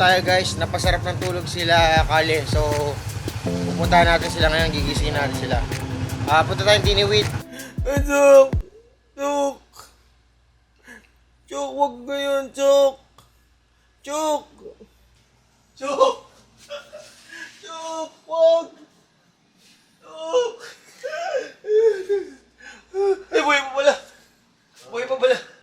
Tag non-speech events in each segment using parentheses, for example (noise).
day 2 tayo guys. Napasarap ng tulog sila Kale. So, pupuntahan natin sila ngayon. Gigisingin natin sila. Ah, punta tayong Tiniwit. Chok! Chok! Chok, wag ngayon, Chok! Chok! Chok! Chok, wag! Chok! Ay, buhay pa pala! Buhay pa pala!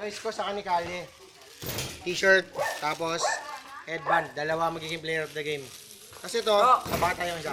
Choice ko sa kanikali. T-shirt, tapos headband. Dalawa magiging player of the game. Kasi to, sa bata yung isa.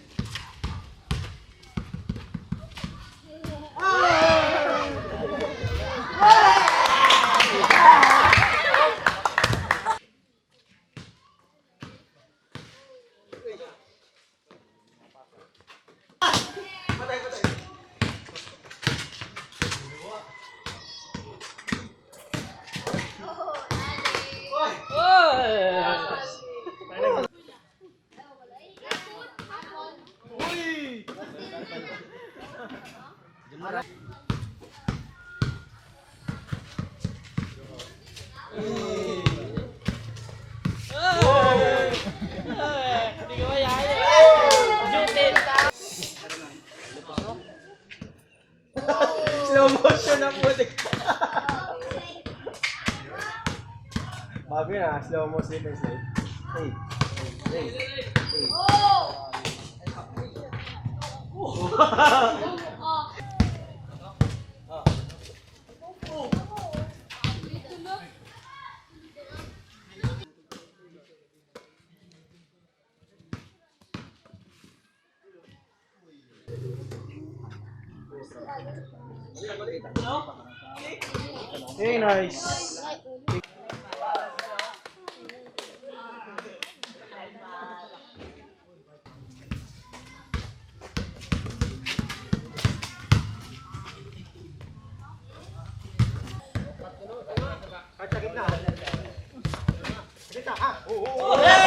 Slow motion na po. Babi na, slow motion na slide. Hey. Hey. Hey. (laughs) Hey, nice. Gitna, ha? Oo, oo.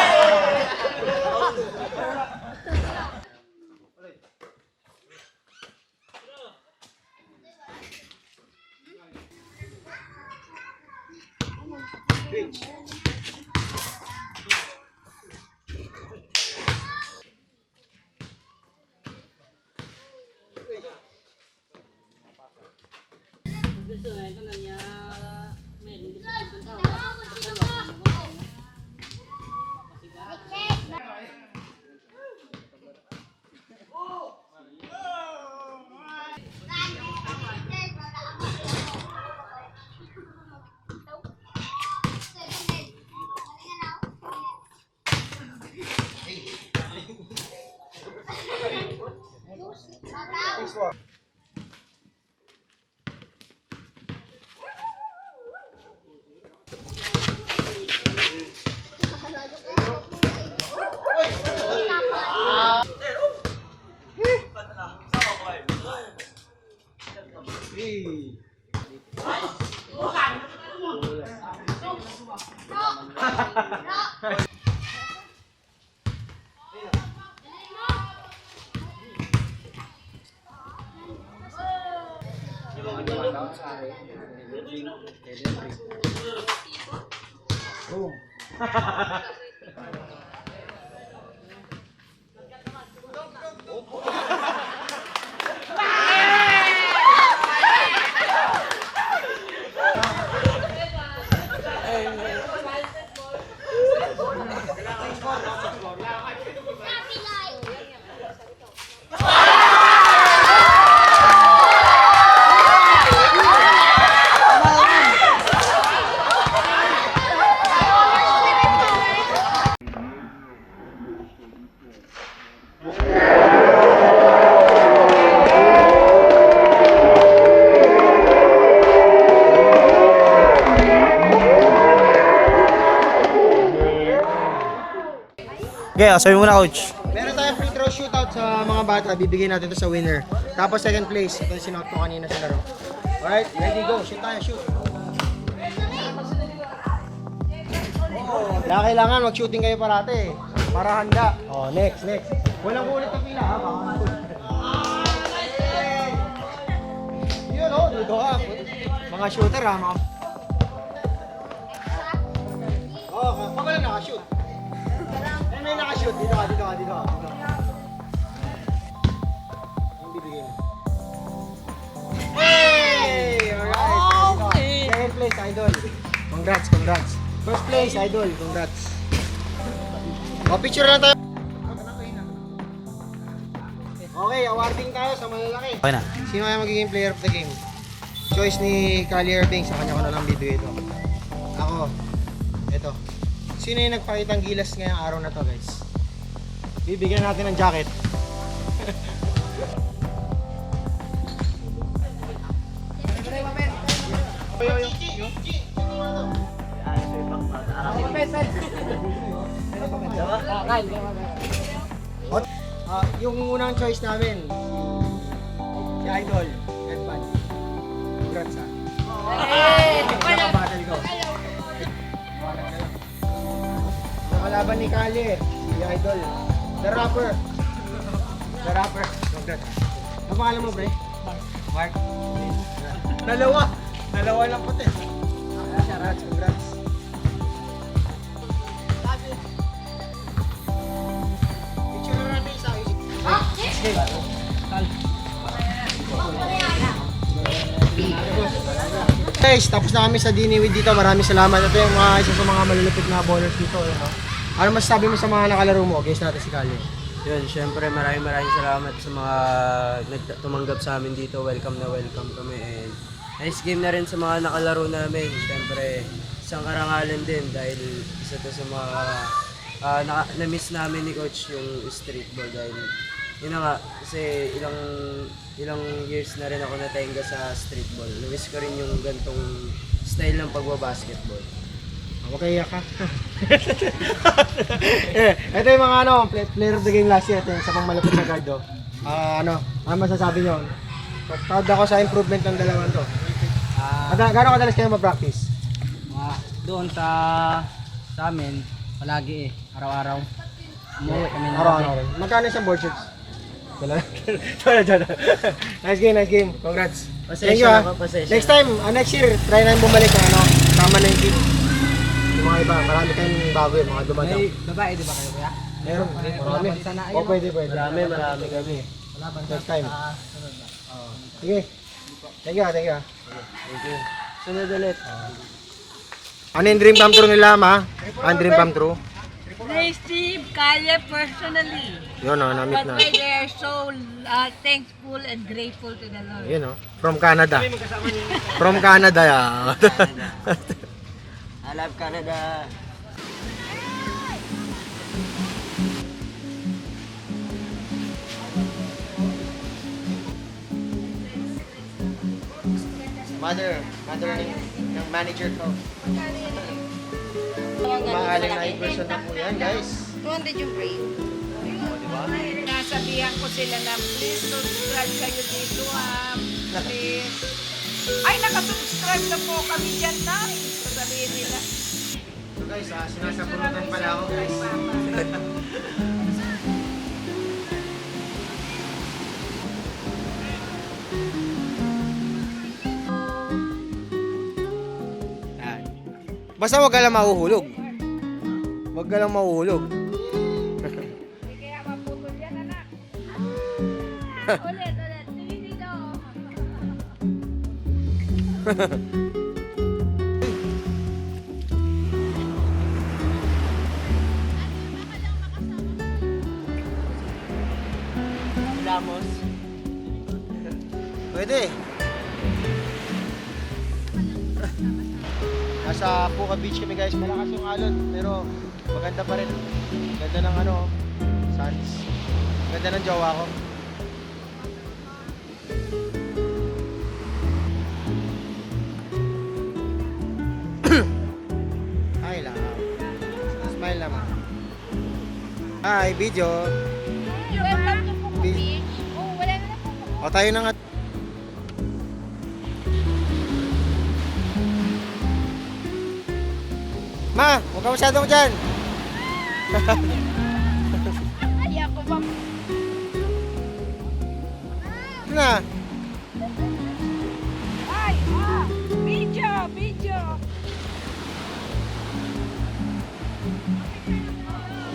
Boom. (laughs) Okay, sabi mo na coach. Meron tayong free throw shootout sa mga bata. Bibigyan natin to sa winner. Tapos second place. Ito yung sinuot ko kanina sa laro. Alright, ready, go. Shoot tayo, shoot. Kaya kailangan mag-shooting kayo parate. Para handa. Oh, next, next. Walang ulit na pila, ha? Yun, oh, dito ka. Mga shooter, ha? Mga... Oh, pag wala nakashoot. Ay, may nakashoot. Dito ka, dito ka, dito ka. Dito ka. Ang bibigay mo. Hey! Alright. Okay. Second place, idol. Congrats, congrats. First place, idol. Congrats. O, picture na tayo. Okay, awarding tayo sa malalaki. Okay na. Sino kaya magiging player of the game? Choice ni Kali Irving, sa kanya ko na lang bibigay ito. Ako. Sino yung nagpakitang gilas ngayong araw na to, guys? Bibigyan natin ng jacket. Ah, yung unang choice namin, si Idol, Edman. Congrats ha. Nakabattle ko. Nakalaban ni Kali, si Idol. The Rapper. The Rapper. Ano pangalan mo, pre? Mark. Dalawa. Dalawa lang pati. Congrats, congrats. Picture na natin isa. Guys, tapos na kami sa Diniwid dito. Maraming salamat. Ito yung mga isa sa mga malulupit na ballers dito. Ano, ano masasabi mo sa mga nakalaro mo? Guys natin si Kali. Yun, syempre maraming maraming salamat sa mga nag- tumanggap sa amin dito. Welcome na welcome kami and nice game na rin sa mga nakalaro namin. Syempre, isang karangalan din dahil isa to sa mga ah, na- na-miss namin ni coach yung street ball dahil yun na nga, kasi ilang ilang years na rin ako natenga sa street ball. Na-miss ko rin yung gantong style ng pagbabasketball. Huwag kayo iyak ha. (laughs) eh, ito yung mga ano, play- player of the game last year. Ito yung sa pang malapit na guard. oh. Ah, ano, ano masasabi nyo? Proud ako sa improvement ng dalawang to. Ah, Uh, Gano'ng kadalas kayo ma-practice? mga doon sa sa amin, palagi eh, araw-araw. Umuwi kami na Araw-araw rin. Magkano isang board shirts? Wala. Wala, wala. nice game, nice game. Congrats. Thank you ha. na po, pasensya Next time, ah, next year, try na yung bumalik ano, tama na yung team. Yung mga iba, marami tayong bago yun, mga dumadang. May babae, di ba kayo kuya? Meron, marami. O, pwede, pwede. Marami, marami kami. Wala ba Next time. Sige. Thank you, ah, thank you. ah. Thank you. Sunod ulit. Ano yung dream come true nila, ma? Ang dream come true? They Steve Kaya personally. Yun, oh, na-meet But na. why they are so uh, thankful and grateful to the Lord. Yun, oh. From Canada. From Canada, yeah. (laughs) I love Canada. mother, mother ng, ng manager ko. Mahaling na person na po yan, guys. 200 yung rate. Nasabihan ko sila na please subscribe kayo dito ah. Please. Ay, nakasubscribe na po kami dyan na. Guys, ah, sinasabunutan pala ako guys. (laughs) Basta wag ka lang mahuhulog. Wag ka lang mahuhulog. Kaya maputol yan, anak. ulit, ulit. Sige dito. Lamos. Pwede. Nasa Puka Beach kami guys. Malakas yung alon. Pero maganda pa rin. Ganda ng ano, suns. Ganda ng jowa ko. (coughs) Hi lang. Smile naman. Hi, video. O tayo na nga. Ma, huwag ka masyadong dyan. (laughs)